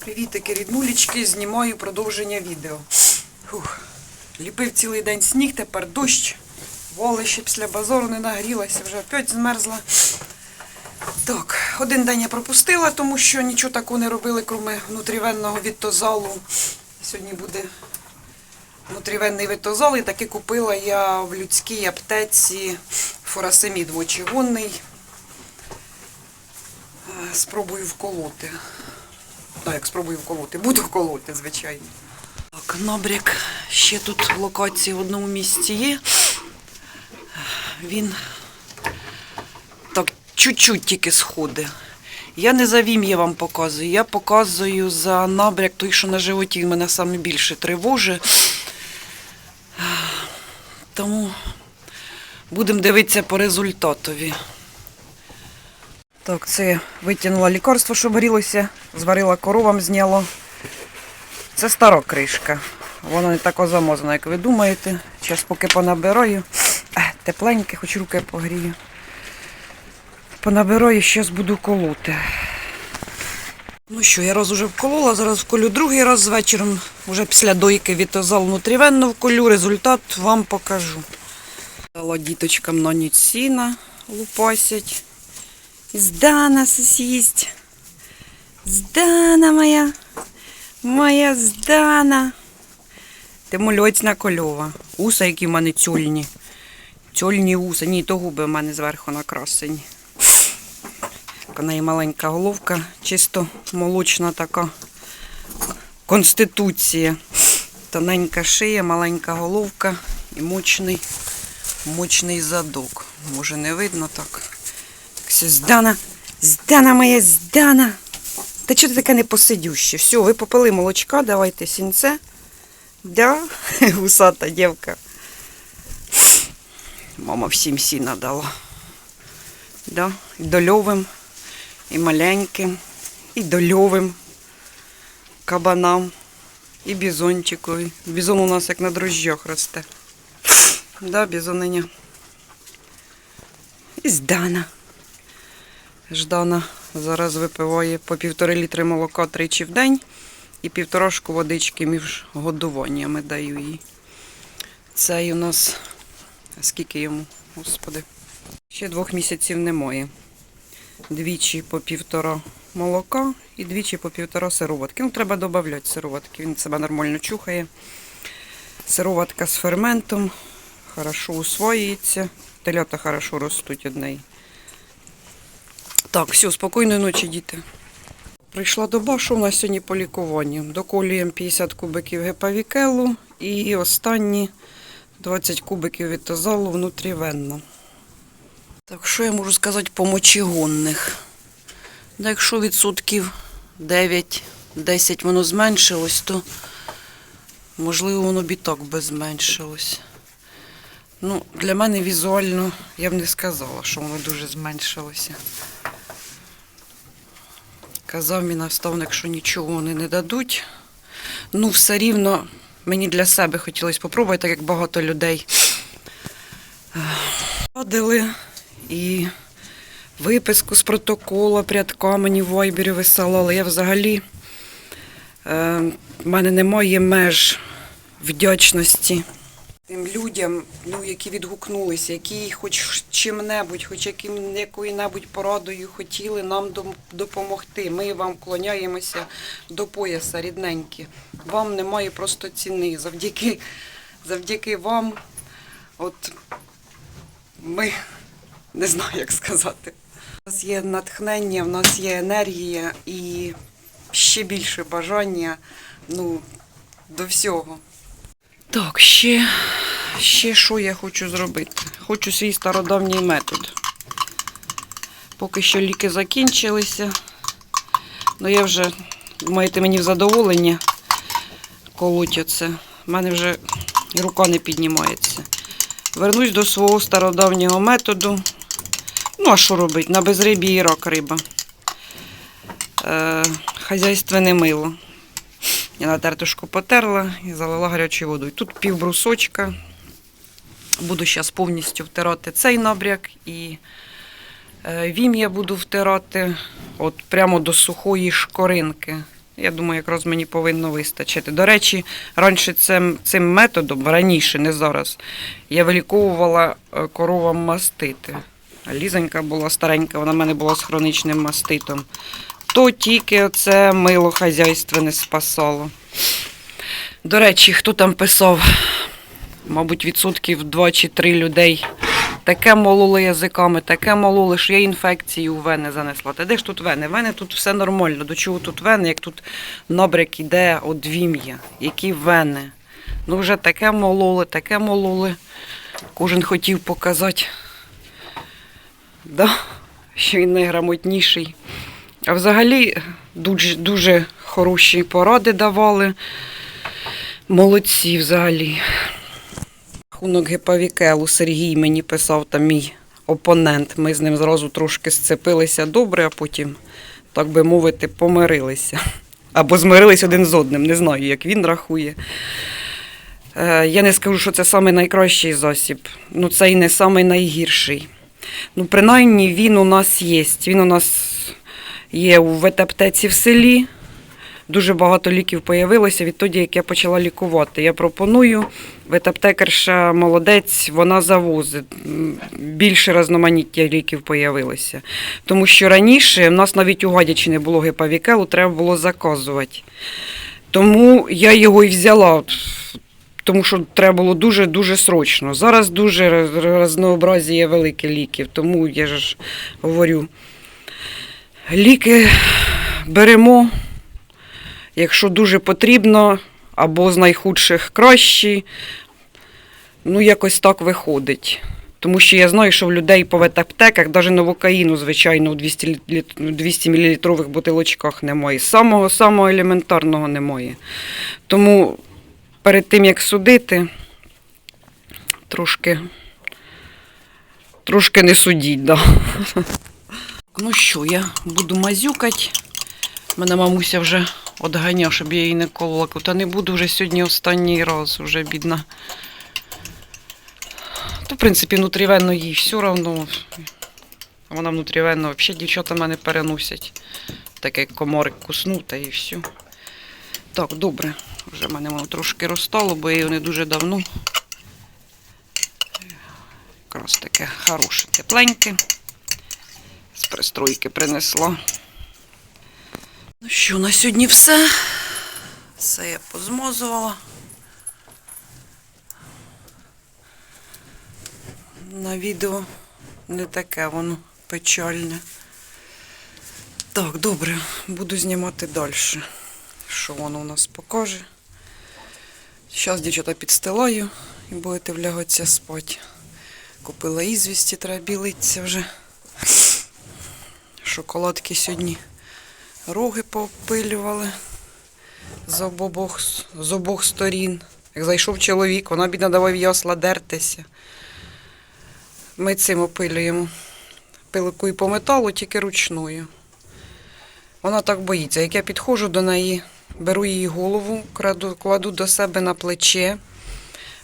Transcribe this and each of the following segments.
Привітики, ріднулічки, знімаю продовження відео. Фух. Ліпив цілий день сніг, тепер дощ. Воли ще після базору не нагрілася, вже опять змерзла. Так, один день я пропустила, тому що нічого такого не робили, крім внутрівенного вітозалу. Сьогодні буде внутрівенний вітозал, і таки купила я в людській аптеці фурасемід мочегонний. Е, Спробую вколоти. Так, як спробую вколоти. Буду вколоти, звичайно. Так, набряк ще тут в локації в одному місці є. Він так чуть-чуть тільки сходить. Я не за вім'я вам показую, я показую за набряк той, що на животі мене саме більше тривожить. Тому будемо дивитися по результатові. Так, це витягнула лікарство, щоб горілося, зварила коровам, зняло. Це стара кришка. Вона не така замазана, як ви думаєте. Зараз поки понабираю. Тепленьке, хоч руки погрію. Понабираю, зараз буду колоти. Ну що, я раз уже вколола, зараз вколю другий раз з вечором. Уже після дойки вітозал внутрівенно вколю. Результат вам покажу. Дала діточкам на ніч сіна лупасять. Здана сусість. Здана моя. Моя здана. Ти мольоцьна кольова. Уса, які в мене тюльні. Тюльні уса. Ні, то губи в мене зверху накрасені. У неї маленька головка, чисто молочна така конституція. Тоненька шия, маленька головка і мощний, мощний задок. Може не видно так. Все, здана, здана моя здана. Та чого ти таке не посидюще? Все, ви попили молочка, давайте сінце. Да, гусата дівка. Мама всім сіна дала. Да, і дольовим, і маленьким, і дольовим кабанам, і бізончикові. Бізон у нас як на дрожжах росте. Да, бізониня. І здана. Ждана зараз випиває по півтори літри молока тричі в день і півторашку водички між годуваннями даю їй. Цей у нас, скільки йому, господи, ще двох місяців немає. Двічі по півтора молока і двічі по півтора сироватки. Ну, треба додати сироватки, він себе нормально чухає. Сироватка з ферментом, хорошо усвоюється. Телята хорошо ростуть од неї. Так, все, спокійної ночі, діти. Прийшла доба, що у нас сьогодні по лікуванню. Доколюємо 50 кубиків гепавікелу і останні 20 кубиків вітозалу внутрівенно. Так, що я можу сказати по мочегонних? Да, якщо відсотків 9-10 воно зменшилось, то можливо воно б і так би зменшилось. Ну, для мене візуально я б не сказала, що воно дуже зменшилося. Казав мій наставник, що нічого вони не дадуть. Ну, все рівно мені для себе хотілося спробувати, так як багато людей е, радили і виписку з протокола прядка мені в вайбері висилали. Я взагалі е, в мене немає меж вдячності тим людям, ну, які відгукнулися, які хоч чим-небудь, хоч яким якою-небудь порадою хотіли нам допомогти. Ми вам вклоняємося до пояса, рідненькі. Вам немає просто ціни. Завдяки, завдяки вам, от ми не знаю, як сказати. У нас є натхнення, в нас є енергія і ще більше бажання ну, до всього. Так, ще, ще що я хочу зробити? Хочу свій стародавній метод. Поки що ліки закінчилися. Ну я вже, маєте мені в задоволення колоть оце. У мене вже рука не піднімається. Вернусь до свого стародавнього методу. Ну, а що робити? На безрибі і рак риба. Е, хазяйственне мило. Я на тертушку потерла і залила гарячою водою. Тут пів брусочка. Буду зараз повністю втирати цей набряк і е, вім'я буду втирати от прямо до сухої шкоринки. Я думаю, якраз мені повинно вистачити. До речі, раніше цим, цим методом, раніше, не зараз, я виліковувала е, коровам мастити. Лізонька була старенька, вона в мене була з хронічним маститом. То тільки це мило хазяйственне спасало. До речі, хто там писав, мабуть, відсотків 2 чи 3 людей. Таке мололи язиками, таке мололи, що я інфекцію в вени занесла. Та де ж тут вени? Вени тут все нормально. До чого тут вени, як тут набряк іде од вім'я? Які вени? Ну вже таке мололи, таке мололи. Кожен хотів показати, да, що він найграмотніший. А взагалі дуже, дуже хороші поради давали. Молодці взагалі. Рахунок гепавікелу Сергій мені писав там мій опонент. Ми з ним зразу трошки сцепилися добре, а потім, так би мовити, помирилися. Або змирились один з одним. Не знаю, як він рахує. Е, Я не скажу, що це самий найкращий засіб. Ну, це і не самий найгірший. Ну, принаймні, він у нас є. Він у нас є у ветаптеці в селі. Дуже багато ліків появилося відтоді, як я почала лікувати. Я пропоную, ветаптекарша молодець, вона завозить. Більше різноманіття ліків появилося. Тому що раніше в нас навіть у Гадячі не було гепавікелу, треба було заказувати. Тому я його і взяла, тому що треба було дуже-дуже срочно. Зараз дуже роз- різнообразія велике ліків, тому я ж говорю, ліки беремо якщо дуже потрібно, або з найхудших кращі. Ну, якось так виходить. Тому що я знаю, що в людей по ветаптеках навіть новокаїну, звичайно, у 200, літ- 200 мл бутилочках немає. Самого самого елементарного немає. Тому перед тим, як судити, трошки, трошки не судіть. Да. Ну що, я буду мазюкати. Мене мамуся вже одганя, щоб я її не колола. Та не буду вже сьогодні останній раз, вже бідна. То, в принципі, внутрівенно їй все одно. Вона внутрівенно взагалі дівчата мене переносять. Так як коморик куснув, та і все. Так, добре. Вже в мене воно трошки розтало, бо я його не дуже давно. Якраз таке хороше, тепленьке. Пристройки принесла. Ну що, на сьогодні все. Все я позмозувала. На відео не таке воно печальне. Так, добре, буду знімати далі. Що воно у нас покаже. Зараз дівчата підстилаю і будете влягатися спати. Купила ізвісті, треба білитися вже. Шоколадки сьогодні роги поопилювали з обох, з обох сторін. Як зайшов чоловік, вона бідна давав ясла дертися. Ми цим опилюємо. Пиликою по металу, тільки ручною. Вона так боїться. Як я підходжу до неї, беру її голову, краду, кладу до себе на плече,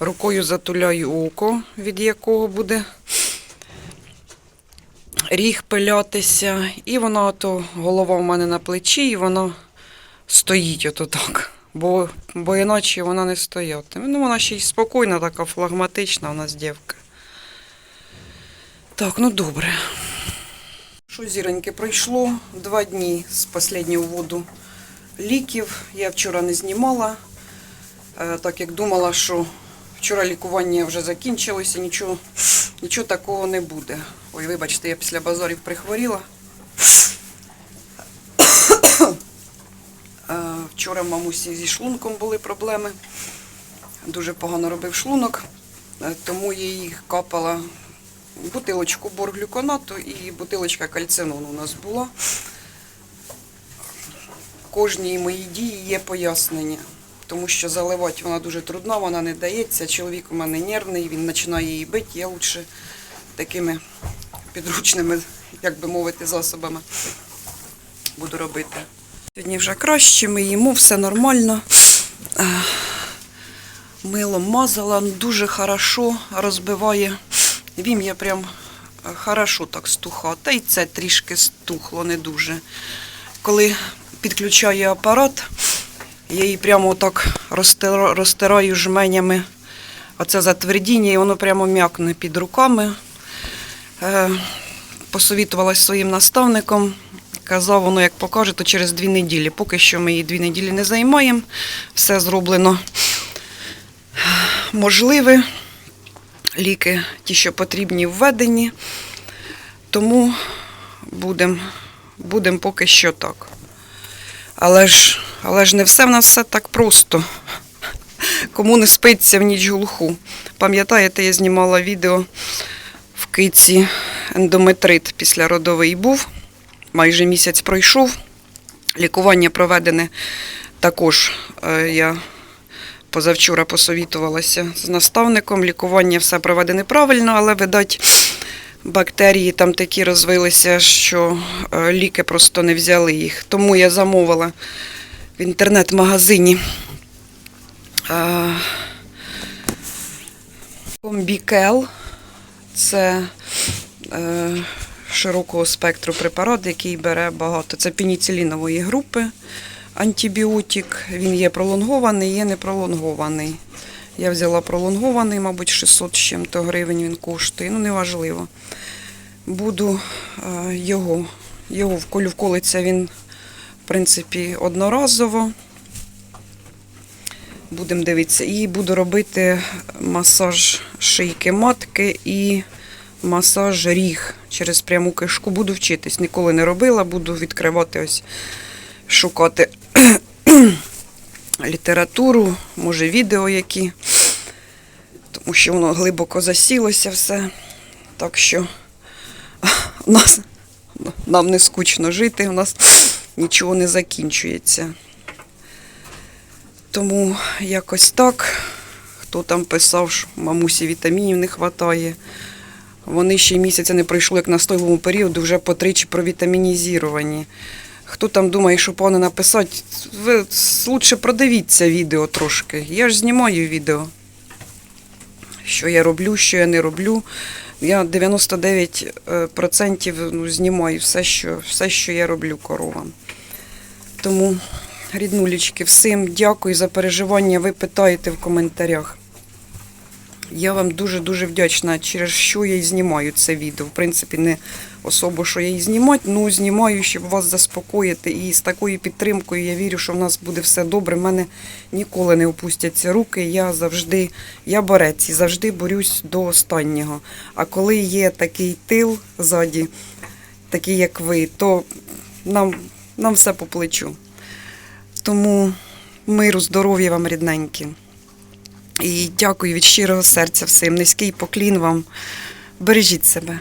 рукою затуляю око, від якого буде ріг пилятися, і вона ото голова в мене на плечі, і вона стоїть ото так. Бо, бо іначе вона не стоятиме. Ну, вона ще й спокійна, така флагматична у нас дівка. Так, ну добре. Що, зіроньки, пройшло два дні з останнього вводу ліків. Я вчора не знімала, е, так як думала, що вчора лікування вже закінчилося, нічого, нічого такого не буде. Ой, вибачте, я після базарів прихворіла. Вчора мамусі зі шлунком були проблеми. Дуже погано робив шлунок, е, тому я їх капала бутилочку борглюконату і бутилочка кальцинону у нас була. Кожній моїй дії є пояснення, тому що заливати вона дуже трудна, вона не дається. Чоловік у мене нервний, він починає її бити, я лучше такими підручними, як би мовити, засобами буду робити. Сьогодні вже краще, ми їмо, все нормально. Е, Милом мазала, дуже хорошо розбиває. Вім'я прям е, хорошо так стуха. Та й це трішки стухло, не дуже. Коли підключаю апарат, я її прямо так розтираю жменями. Оце затвердіння, і воно прямо м'якне під руками. Е, посовітувалась своїм наставником. Казав, воно як покаже, то через дві неділі. Поки що ми її дві неділі не займаємо. Все зроблено можливе. Ліки, ті, що потрібні, введені. Тому будемо будем поки що так. Але ж, але ж не все в нас все так просто. Кому не спиться в ніч глуху. Пам'ятаєте, я знімала відео в киці ендометрит післяродовий був. Майже місяць пройшов. Лікування проведене також. е, Я позавчора посовітувалася з наставником. Лікування все проведене правильно, але, видать, бактерії там такі розвилися, що е, ліки просто не взяли їх. Тому я замовила в інтернет-магазині е, Комбікел. Це е, широкого спектру препарат, який бере багато. Це пеніцилінової групи антибіотик. Він є пролонгований, є непролонгований. Я взяла пролонгований, мабуть, 600 з чим-то гривень він коштує. Ну, неважливо. Буду е, його, його вколю вколиться він, в принципі, одноразово. Будемо дивитися. І буду робити масаж шийки матки і масаж ріг через пряму кишку. Буду вчитись. Ніколи не робила, буду відкривати ось, шукати літературу, може відео які. Тому що воно глибоко засілося все. Так що нас, нам не скучно жити, у нас нічого не закінчується. Тому якось так. Хто там писав, що мамусі вітамінів не вистачає. Вони ще місяця не пройшло, як на стойловому періоду, вже по тричі провітамінізовані. Хто там думає, що погано написати, ви лучше продивіться відео трошки. Я ж знімаю відео. Що я роблю, що я не роблю. Я 99% ну, знімаю все що, все, що я роблю коровам. Тому, ріднулічки, всім дякую за переживання. Ви питаєте в коментарях. Я вам дуже-дуже вдячна, через що я і знімаю це відео. В принципі, не особо, що я і знімати, ну знімаю, щоб вас заспокоїти. І з такою підтримкою я вірю, що в нас буде все добре. В мене ніколи не опустяться руки. Я завжди, я борець і завжди борюсь до останнього. А коли є такий тил ззаді, такий як ви, то нам, нам все по плечу. Тому миру, здоров'я вам, рідненькі. І дякую від щирого серця всім. Низький поклін вам. Бережіть себе.